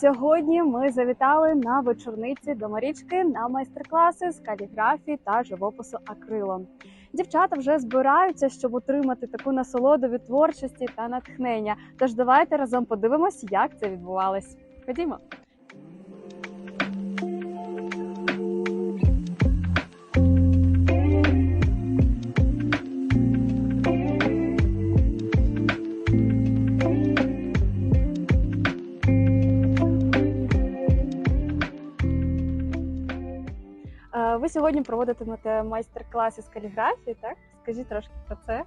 Сьогодні ми завітали на вечорниці до Марічки на майстер-класи з каліграфії та живопису акрилом. Дівчата вже збираються, щоб отримати таку насолоду від творчості та натхнення. Тож давайте разом подивимось, як це відбувалось. Ходімо. Сьогодні проводитимете майстер-класи з каліграфії, так? Скажіть трошки про це.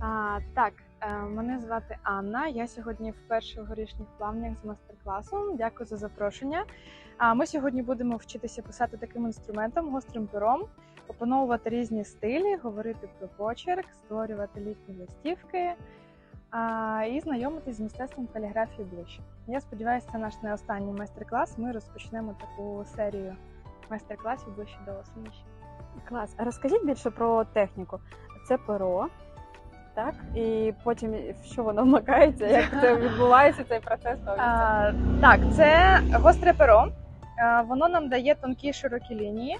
А, так, е, мене звати Анна. Я сьогодні вперше в горішніх плавнях з майстер-класом. Дякую за запрошення. А ми сьогодні будемо вчитися писати таким інструментом, гострим пером, опановувати різні стилі, говорити про почерк, створювати літні листівки а, і знайомитись з мистецтвом каліграфії ближче. Я сподіваюся, це наш не останній майстер-клас. Ми розпочнемо таку серію майстер-класів ближче до осені. Клас. А Розкажіть більше про техніку. Це перо, так? І потім в що воно вмикається, як це відбувається цей процес? А, так, це гостре перо. А, воно нам дає тонкі широкі лінії.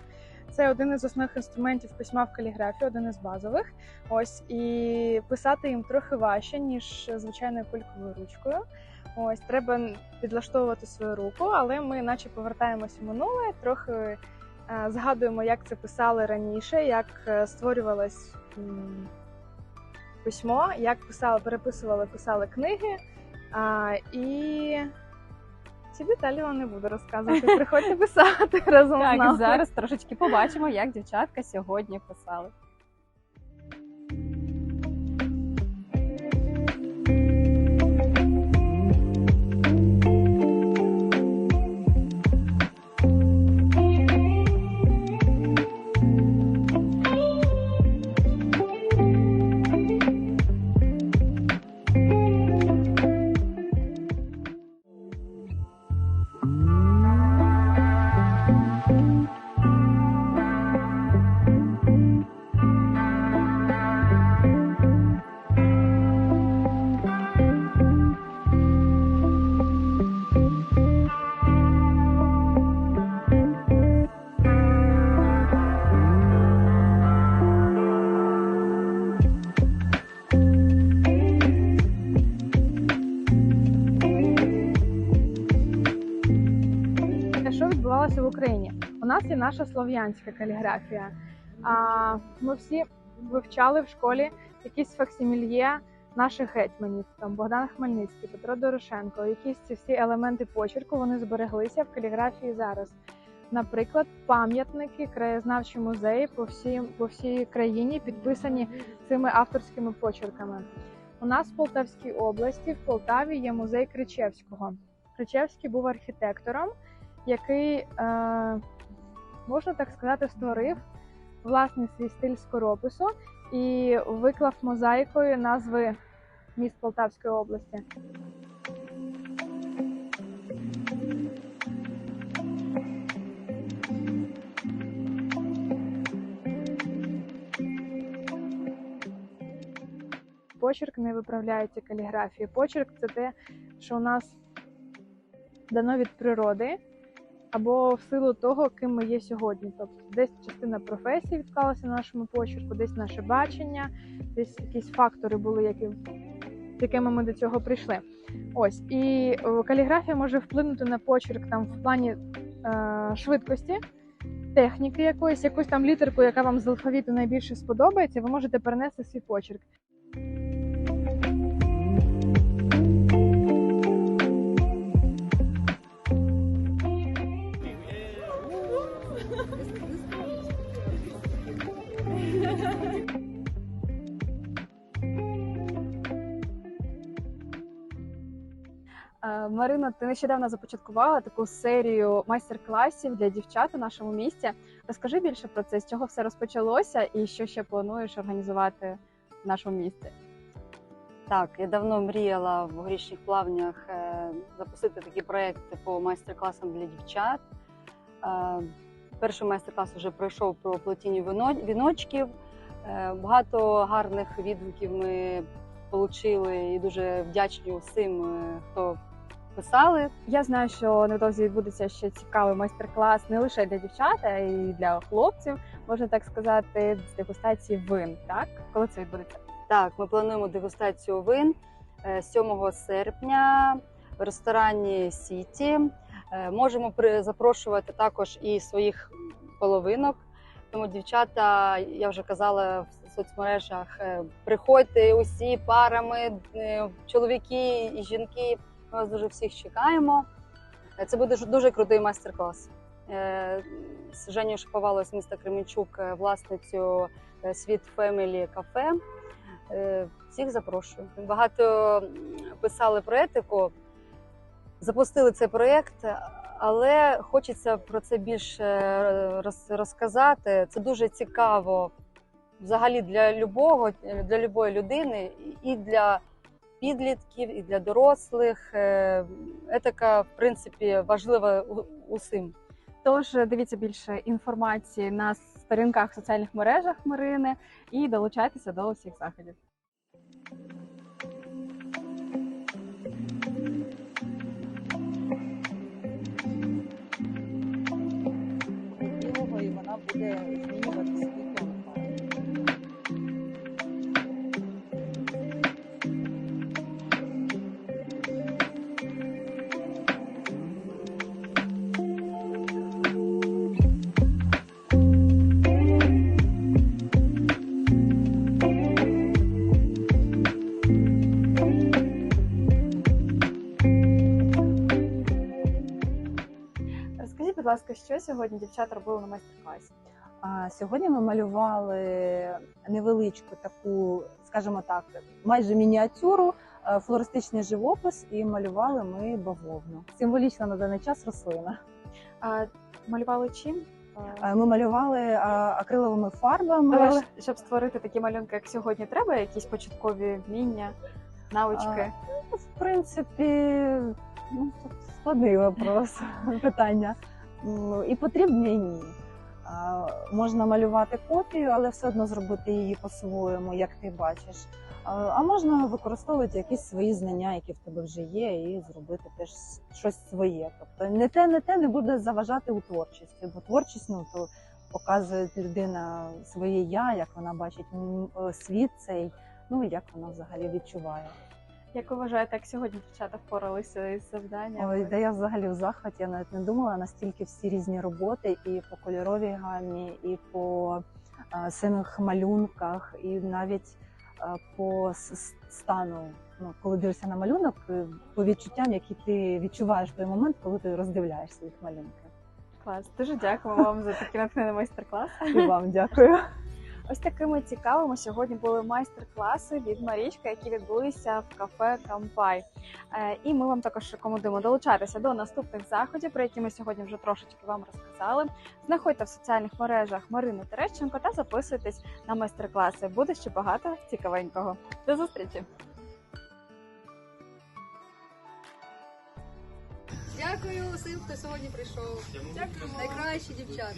Це один із основних інструментів письма в каліграфії, один із базових. Ось і писати їм трохи важче, ніж звичайною кульковою ручкою. Ось треба підлаштовувати свою руку, але ми, наче, повертаємося в минуле, трохи е, згадуємо, як це писали раніше, як е, створювалось письмо, як писали, переписували, писали книги. А, і ці деталі вам не буду розказувати. Приходьте писати разом з нами. зараз трошечки побачимо, як дівчатка сьогодні писали. Україні? У нас є наша слов'янська каліграфія. А ми всі вивчали в школі якісь факсимільє наших гетьманів, там Богдан Хмельницький, Петро Дорошенко. Якісь ці всі елементи почерку вони збереглися в каліграфії зараз. Наприклад, пам'ятники, краєзнавчі музеї по всій, по всій країні підписані цими авторськими почерками. У нас в Полтавській області, в Полтаві, є музей Кричевського. Кричевський був архітектором, який, е, можна так сказати, створив власний свій стиль скоропису і виклав мозаїкою назви міст Полтавської області. Почерк не виправляється каліграфії. Почерк це те, що у нас дано від природи або в силу того, ким ми є сьогодні. Тобто десь частина професії відклалася на нашому почерку, десь наше бачення, десь якісь фактори були, які, з якими ми до цього прийшли. Ось і е, каліграфія може вплинути на почерк там в плані е, швидкості. Техніки якоїсь, якусь там літерку, яка вам з алфавіту найбільше сподобається, ви можете перенести свій почерк. Марина, ти нещодавно започаткувала таку серію майстер-класів для дівчат у нашому місті. Розкажи більше про це, з чого все розпочалося і що ще плануєш організувати в нашому місті. Так, я давно мріяла в горішніх плавнях е, запустити такі проекти по майстер-класам для дівчат. Е, Перший майстер-клас вже пройшов про плетіння віночків. Е, Багато гарних відгуків ми отримали і дуже вдячні усім, хто писали. Я знаю, що невдовзі відбудеться ще цікавий майстер-клас не лише для дівчат, а й для хлопців, можна так сказати, з дегустації вин. Так, коли це відбудеться? Так, ми плануємо дегустацію вин е, 7 серпня в ресторані Сіті. Е, Можемо запрошувати також і своїх половинок. Тому, дівчата, я вже казала в соцмережах, е, приходьте усі парами, е, чоловіки і жінки. Ми вас дуже всіх чекаємо. Е, Це буде дуже- крутий майстер-клас. Е, З Женєю Шаповалою з міста Кременчук, е, власницю Світ Фемілі кафе. Всіх запрошую. Багато писали про етику, запустили цей проєкт, але хочеться про це більше розказати. Це дуже цікаво взагалі для любого, для любої людини, і для підлітків, і для дорослих. Е, Етика, в принципі, важлива усім. Тож дивіться більше інформації на сторінках соціальних мережах Марини і долучайтеся до усіх заходів. Будь ласка, що сьогодні дівчата робили на майстер-класі? А сьогодні ми малювали невеличку таку, скажімо так, майже мініатюру, е, флористичний живопис, і малювали ми бавовну. Символічна на даний час рослина. А, малювали чим? Ми малювали акриловими фарбами. Але щоб створити такі малюнки, як сьогодні, треба якісь початкові вміння, навички. Ну, В принципі, ну, тут складний вопрос, питання. І потрібні ні. Можна малювати копію, але все одно зробити її по-своєму, як ти бачиш. А можна використовувати якісь свої знання, які в тебе вже є, і зробити теж щось своє. Тобто не те, не те не буде заважати у творчості, бо творчість ну, то показує людина своє я, як вона бачить світ цей, ну як вона взагалі відчуває. Як ви вважаєте, як сьогодні дівчата впоралися із завданням? Ой, да я взагалі в захваті. Я навіть не думала настільки всі різні роботи, і по кольоровій гамі, і по а, самих малюнках, і навіть а, по стану. Ну, коли дивишся на малюнок, е, по відчуттям, які ти відчуваєш в той момент, коли ти роздивляєшся їх малюнки. Клас. Дуже дякуємо вам за такий натхнений майстер-клас. І вам дякую. Ось такими цікавими сьогодні були майстер-класи від Марічки, які відбулися в кафе Кампай. Е, І ми вам також рекомендуємо долучатися до наступних заходів, про які ми сьогодні вже трошечки вам розказали. Знаходьте в соціальних мережах Марину Терещенко та записуйтесь на майстер-класи. Буде ще багато цікавенького. До зустрічі! Дякую усім, хто сьогодні прийшов. Дякую. Найкращі дівчата.